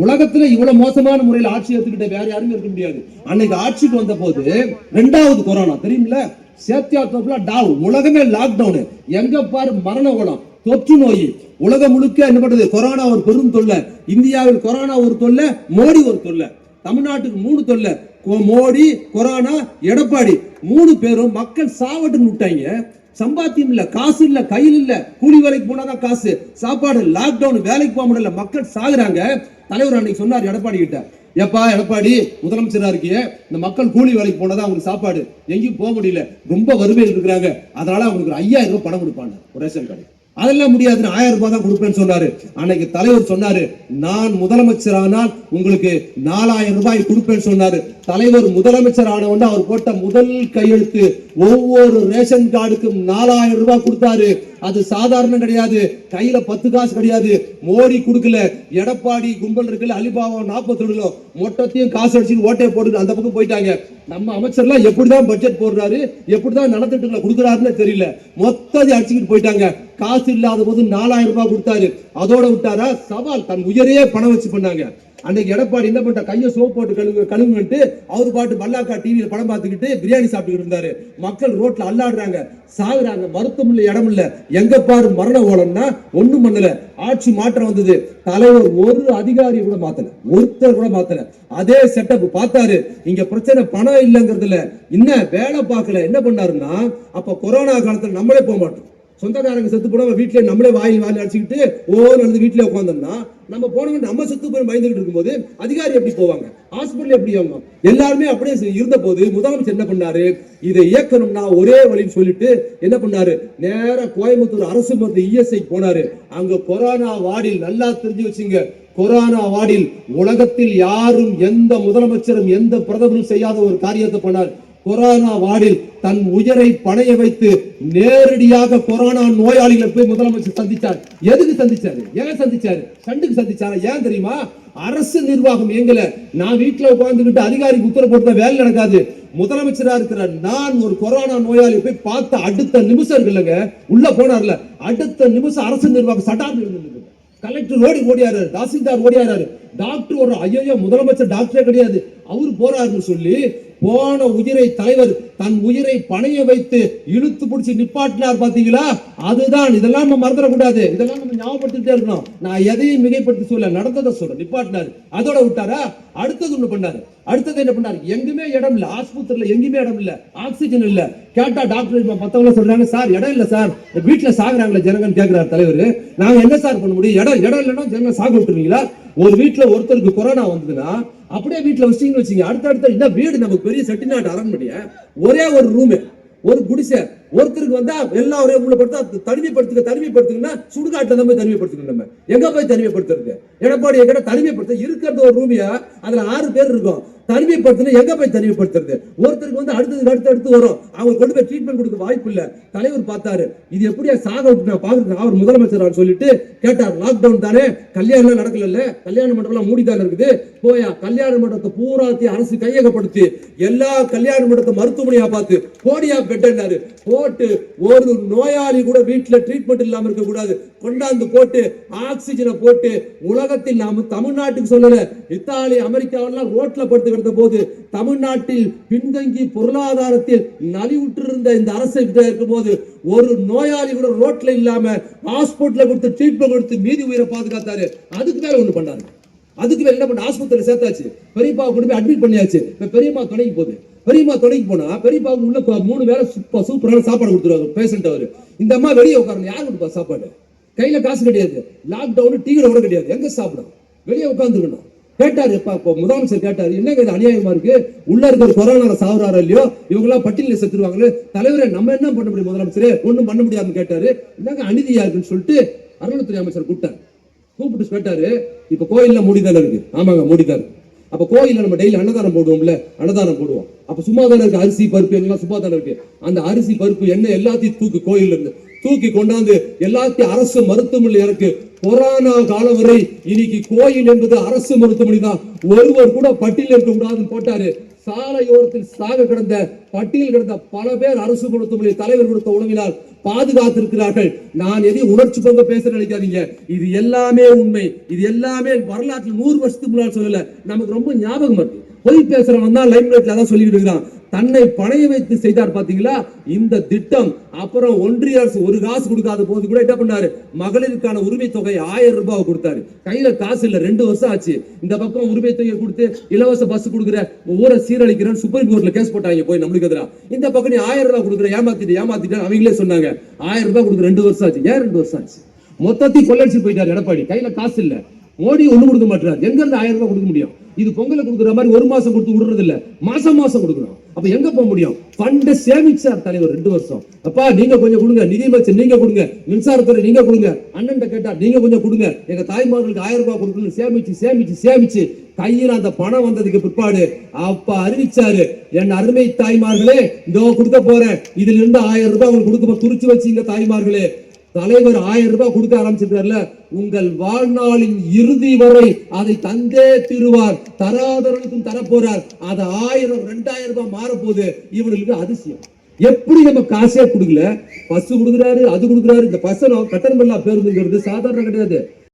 உலகத்துல இவ்வளவு மோசமான முறையில் ஆட்சி எடுத்துக்கிட்ட வேற யாருமே இருக்க முடியாது. அன்னைக்கு ஆட்சிக்கு வந்த போது ரெண்டாவது கொரோனா தெரியுமில சேத்தியா தோப்புல டாவ் உலகமே லாக்டவுன் எங்க பாரு மரண குணம் தொற்று நோய். உலகம் முழுக்க என்ன பண்றது? கொரோனா ஒரு பெரும் தொல்லை. இந்தியாவில் கொரோனா ஒரு தொல்லை மோடி ஒரு தொல்லை. தமிழ்நாட்டுக்கு மூணு தொல்லை. கொ- மோடி கொரோனா எடப்பாடி. மூணு பேரும் மக்கள் சாவட்டுன்னு விட்டாங்க. சம்பாத்தியம் இல்ல காசு இல்ல கையில் இல்ல. கூலி வேலைக்கு போனாதான் காசு. சாப்பாடு லாக்டவுன் வேலைக்கு போக முடியல மக்கள் சாகுறாங்க. தலைவர் அன்னைக்கு சொன்னார் எடப்பாடி கிட்ட. எப்பா எடப்பாடி முதலமைச்சரா இருக்கே இந்த மக்கள் கூலி வேலைக்கு போனதா அவங்களுக்கு சாப்பாடு. எங்கேயும் போக முடியல. ரொம்ப வறுமையில் இருக்கிறாங்க. அதனால அவங்களுக்கு ஒரு ஐயாயிரம் ரூபாய் பணம் கொடுப்பாங்க ஒரு ரேஷன் கடை அதெல்லாம் முடியாதுன்னு ஆயிரம் ரூபாய் தான் கொடுப்பேன்னு சொன்னாரு. அன்னைக்கு தலைவர் சொன்னாரு நான் முதலமைச்சரானால் உங்களுக்கு நாலாயிரம் ரூபாய் கொடுப்பேன்னு சொன்னாரு. தலைவர் முதலமைச்சர் ஆன அவர் போட்ட முதல் கையெழுத்து ஒவ்வொரு ரேஷன் கார்டுக்கும் நாலாயிரம் ரூபாய் கொடுத்தாரு. அது சாதாரணம் கிடையாது. கையில பத்து காசு கிடையாது. மோடி கொடுக்கல. எடப்பாடி கும்பல் இருக்குல்ல அலிபாபா நாற்பத்தொடுல மொத்தத்தையும் காசு அடிச்சுட்டு ஓட்டையை போட்டு அந்த பக்கம் போயிட்டாங்க. நம்ம அமைச்சர்லாம் எப்படிதான் பட்ஜெட் போடுறாரு? எப்படிதான் நலத்திட்டங்களை கொடுக்குறாருன்னு தெரியல. மொத்தத்தை அடிச்சுக்கிட்டு போயிட்டாங்க. காசு இல்லாத போது நாலாயிரம் ரூபாய் கொடுத்தாரு. அதோட விட்டாரா? சவால். தன் உயரையே பணம் வச்சு பண்ணாங்க. அன்னைக்கு எடப்பாடி என்ன பண்ணிட்ட கையை சோப் போட்டு கழுவு கழுவுன்ட்டு அவர் பாட்டு மல்லாக்கா டிவியில் படம் பார்த்துக்கிட்டு பிரியாணி சாப்பிட்டுக்கிட்டு இருந்தாரு. மக்கள் ரோட்ல அல்லாடுறாங்க சாகுறாங்க மருத்துவம் இல்லை இடம் இல்ல. எங்க பாரு மரண ஓலம்னா ஒண்ணும் பண்ணல. ஆட்சி மாற்றம் வந்தது. தலைவர் ஒரு அதிகாரி கூட மாத்தல. ஒருத்தர் கூட மாத்தல. அதே செட்டப் பார்த்தாரு. இங்க பிரச்சனை பணம் இல்லைங்கிறதுல இன்னும் வேலை பார்க்கல. என்ன பண்ணாருன்னா அப்ப கொரோனா காலத்துல நம்மளே போக மாட்டோம். சொந்தக்காரங்க செத்து போனவங்க வீட்டுல நம்மளே வாயில் வாயில் அடிச்சுக்கிட்டு ஓ நடந்து வீட்டுல உட்காந்தோம்னா நம்ம போனவங்க நம்ம செத்து போய் பயந்துகிட்டு இருக்கும்போது அதிகாரி எப்படி போவாங்க? ஹாஸ்பிட்டல் எப்படி அவங்க எல்லாருமே அப்படியே இருந்த போது முதலமைச்சர் என்ன பண்ணாரு? இதை இயக்கணும்னா ஒரே வழின்னு சொல்லிட்டு என்ன பண்ணாரு? நேர கோயம்புத்தூர் அரசு மருந்து இஎஸ்ஐ போனாரு. அங்க கொரோனா வார்டில் நல்லா தெரிஞ்சு வச்சுங்க. கொரோனா வார்டில் உலகத்தில் யாரும் எந்த முதலமைச்சரும் எந்த பிரதமரும் செய்யாத ஒரு காரியத்தை பண்ணார். கொரோனா வார்டில் தன் உயிரை பணைய வைத்து நேரடியாக கொரோனா நோயாளிகளை போய் முதலமைச்சர் சந்திச்சார். எதுக்கு சந்திச்சாரு? ஏன் சந்திச்சாரு? சண்டுக்கு சந்திச்சாரா? ஏன் தெரியுமா? அரசு நிர்வாகம் எங்கல நான் வீட்டுல உட்கார்ந்துகிட்டு அதிகாரிக்கு உத்தரவு போட்டு வேலை நடக்காது. முதலமைச்சரா இருக்கிற நான் ஒரு கொரோனா நோயாளி போய் பார்த்த அடுத்த நிமிஷம் இருக்குல்லங்க உள்ள போனார்ல. அடுத்த நிமிஷம் அரசு நிர்வாகம் சட்டார்னு கலெக்டர் ஓடி ஓடியாரு தாசில்தார் ஓடியாரு டாக்டர் ஒரு ஐயோ முதலமைச்சர் டாக்டரே கிடையாது. அவர் போறாருன்னு சொல்லி போன உயிரை தலைவர் தன் உயிரை பணைய வைத்து இழுத்து பிடிச்சி நிப்பாட்டினார் பாத்தீங்களா அதுதான். இதெல்லாம் நம்ம மறந்துடக்கூடாது. இதெல்லாம் நம்ம ஞாபகப்படுத்திட்டே இருக்கணும். நான் எதையும் மிகைப்படுத்தி சொல்ல நடந்ததை சொல்றேன். நிப்பாட்டினார். அதோட விட்டாரா? அடுத்தது ஒண்ணு பண்ணாரு. அடுத்தது என்ன பண்ணாரு? எங்குமே இடம் இல்ல. ஆஸ்பத்திரியில எங்குமே இடம் இல்ல. ஆக்சிஜன் இல்ல. கேட்டா டாக்டர் மத்தவங்க சொல்றாங்க சார் இடம் இல்ல சார். வீட்டுல சாகுறாங்களே ஜனங்கன்னு கேட்கிறார் தலைவர். நாங்க என்ன சார் பண்ண முடியும்? இடம் இடம் இல்லைன்னா ஜனங்க சாக விட்டுருவீங்களா? ஒரு வீட்டுல ஒருத்தருக்கு கொரோனா வந்ததுன்னா அப்படியே வீட்டுல வச்சிங்கன்னு வச்சீங்க அடுத்த அடுத்த என்ன வீடு நமக்கு பெரிய செட்டிநாட்டு அரண்மனைய? ஒரே ஒரு ரூமு ஒரு குடிசை. ஒருத்தருக்கு வந்தா எல்லாம் ஒரே உள்ள படுத்தா தனிமைப்படுத்துக்க தனிமைப்படுத்துங்கன்னா சுடுகாட்டுல தான் போய் தனிமைப்படுத்துக்கணும் நம்ம. எங்க போய் தனிமைப்படுத்துறது? எடப்பாடி எங்கட தனிமைப்படுத்த. இருக்கிறது ஒரு ரூமியா அதுல ஆறு பேர் இருக்கும். தனிமைப்படுத்தணும் எங்க போய் தனிமைப்படுத்துறது? ஒருத்தருக்கு வந்து அடுத்தது அடுத்து அடுத்து வரும். அவங்க கொண்டு போய் ட்ரீட்மெண்ட் கொடுக்க வாய்ப்பு இல்ல. தலைவர் பார்த்தாரு. இது எப்படியா சாக விட்டு நான் பாக்குறேன் அவர் முதலமைச்சர் சொல்லிட்டு கேட்டார். லாக்டவுன் தானே? கல்யாணம் நடக்கல கல்யாண மண்டபம் மூடி தானே இருக்குது. போயா கல்யாண மண்டபத்தை பூராத்தி அரசு கையகப்படுத்தி எல்லா கல்யாண மண்டபத்தை மருத்துவமனையா பார்த்து போடியா பெட்டாரு போட்டு ஒரு நோயாளி கூட வீட்டுல ட்ரீட்மெண்ட் இல்லாம இருக்க கூடாது. கொண்டாந்து போட்டு ஆக்சிஜனை போட்டு உலகத்தில் நாம தமிழ்நாட்டுக்கு சொல்லல. இத்தாலி அமெரிக்காவெல்லாம் ரோட்ல படுத்து கிடந்த போது தமிழ்நாட்டில் பின்தங்கி பொருளாதாரத்தில் நலிவுற்றிருந்த இந்த அரசை இருக்கும் போது ஒரு நோயாளி கூட ரோட்ல இல்லாம ஹாஸ்பிட்டல்ல கொடுத்து ட்ரீட்மெண்ட் கொடுத்து மீதி உயிரை பாதுகாத்தாரு. அதுக்கு மேல ஒண்ணு பண்ணாரு. அதுக்கு மேல என்ன பண்ண ஆஸ்பத்திரியில சேர்த்தாச்சு. பெரியப்பா கொண்டு போய் அட்மிட் பண்ணியாச்சு. இப்ப பெரியம்மா துணைக்கு போகுது. பெரியம்மா துணைக்கு போனா பெரியப்பா உள்ள மூணு வேளை சூப்பர் சூப்பரான சாப்பாடு கொடுத்துருவாங்க பேஷண்ட் அவரு. இந்த அம்மா வெளியே உட்காரணும். யார் கொடுப்பா சாப்பாடு? கையில காசு கிடையாது. லாக்டவுன் டீ கூட கிடையாது. எங்க சாப்பிடும்? வெளியே உட்காந்துருக்கணும் கேட்டார் இப்போ முதலமைச்சர் கேட்டார் என்னங்க இது அநியாயமா இருக்கு? உள்ள இருக்கிற கொரோனா சாவுறாரோ இல்லையோ? இவங்க எல்லாம் பட்டியலில் செத்துருவாங்களே? தலைவரை நம்ம என்ன பண்ண முடியும் முதலமைச்சரே? ஒன்றும் பண்ண முடியாதுன்னு கேட்டாரு. என்னங்க அநீதியா இருக்குன்னு சொல்லிட்டு அருள்துறை அமைச்சர் கூப்பிட்டார். கூப்பிட்டு கேட்டாரு இப்ப கோயில்ல மூடிதானே இருக்கு? ஆமாங்க மூடிதான் அப்ப கோயில்ல நம்ம டெய்லி அன்னதானம் போடுவோம்ல அன்னதானம் போடுவோம். அப்ப சும்மா தானே இருக்கு அரிசி பருப்பு எல்லாம் சும்மா தானே இருக்கு. அந்த அரிசி பருப்பு என்ன எல்லாத்தையும் தூக்கு கோயில் இருந்து தூக்கி கொண்டாந்து எல்லாத்தையும் அரசு மருத்துவமனையில் இருக்கு கொரோனா காலம் வரை இன்னைக்கு கோயில் என்பது அரசு மருத்துவமனை தான் ஒருவர் கூட பட்டியல் இருக்க கூடாதுன்னு போட்டாரு. சாலையோரத்தில் சாக கிடந்த பட்டியல் கிடந்த பல பேர் அரசு கொடுத்த தலைவர் கொடுத்த உணவினால் பாதுகாத்திருக்கிறார்கள். நான் எதையும் உணர்ச்சி பங்க பேச நினைக்காதீங்க. இது எல்லாமே உண்மை. இது எல்லாமே வரலாற்றில் நூறு வருஷத்துக்கு முன்னால் சொல்லல. நமக்கு ரொம்ப ஞாபகம் இருக்கு பொய் பேசுறவன் தான் லைம் லைட்ல தான் சொல்லிட்டு இருக்கிறான். தன்னை பணைய வைத்து செய்தார் பாத்தீங்களா இந்த திட்டம். அப்புறம் ஒன்றிய அரசு ஒரு காசு கொடுக்காத போது கூட என்ன பண்ணாரு? மகளிருக்கான உரிமை தொகை ஆயிரம் ரூபாய் கொடுத்தாரு. கையில காசு இல்ல ரெண்டு வருஷம் ஆச்சு. இந்த பக்கம் உரிமை தொகை கொடுத்து இலவச பஸ் கொடுக்குற ஊரை சீரழிக்கிறேன்னு சுப்ரீம் கோர்ட்ல கேஸ் போட்டாங்க போய் நம்மளுக்கு எதிரா. இந்த பக்கம் நீ ஆயிரம் ரூபாய் கொடுக்குற ஏமாத்திட்டு ஏமாத்திட்டு அவங்களே சொன்னாங்க. ஆயிரம் ரூபாய் கொடுக்குற ரெண்டு வருஷம் ஆச்சு. ஏன் ரெண்டு வருஷம் ஆச்சு? மொத்தத்தையும் கொள்ளடிச்சு போயிட்டாரு எடப்பாடி. கையில காசு இல்ல. மோடி ஒண்ணு கொடுக்க மாட்டாரு எங்க இருந்து ஆயிரம் ரூபாய் கொடுக்க முடியும்? இது பொங்கல கொடுக்குற மாதிரி ஒரு மாசம் கொடுத்து விடுறது இல்ல மாசம் மாசம் கொடுக்குறோம். அப்ப எங்க போக முடியும்? பண்ட சேமிச்சார் தலைவர் ரெண்டு வருஷம். அப்பா நீங்க கொஞ்சம் கொடுங்க. நிதி அமைச்சர் நீங்க கொடுங்க. மின்சாரத்துறை நீங்க கொடுங்க. அண்ணன் கேட்டா நீங்க கொஞ்சம் கொடுங்க. எங்க தாய்மார்களுக்கு ஆயிரம் ரூபாய் கொடுக்கணும் சேமிச்சு சேமிச்சு சேமிச்சு கையில் அந்த பணம் வந்ததுக்கு பிற்பாடு அப்ப அறிவிச்சாரு. என் அருமை தாய்மார்களே இதோ கொடுக்க போறேன். இதுல இருந்து ஆயிரம் ரூபாய் உங்களுக்கு கொடுக்க குறிச்சு வச்சீங்க தாய்மார்களே. தலைவர் ஆயிரம் ரூபாய் கொடுக்க ஆரம்பிச்சிருக்காருல உங்கள் வாழ்நாளின் இறுதி வரை அதை தந்தே திருவார். தராதரனுக்கும் தரப்போறார். அது ஆயிரம் ரெண்டாயிரம் ரூபாய் மாறப்போகுது. இவர்களுக்கு அதிசயம். எப்படி நம்ம காசே கொடுக்கல? பஸ் கொடுக்குறாரு அது கொடுக்குறாரு. இந்த பஸ் கட்டணம் பேருந்துங்கிறது சாதாரண கிடையாது.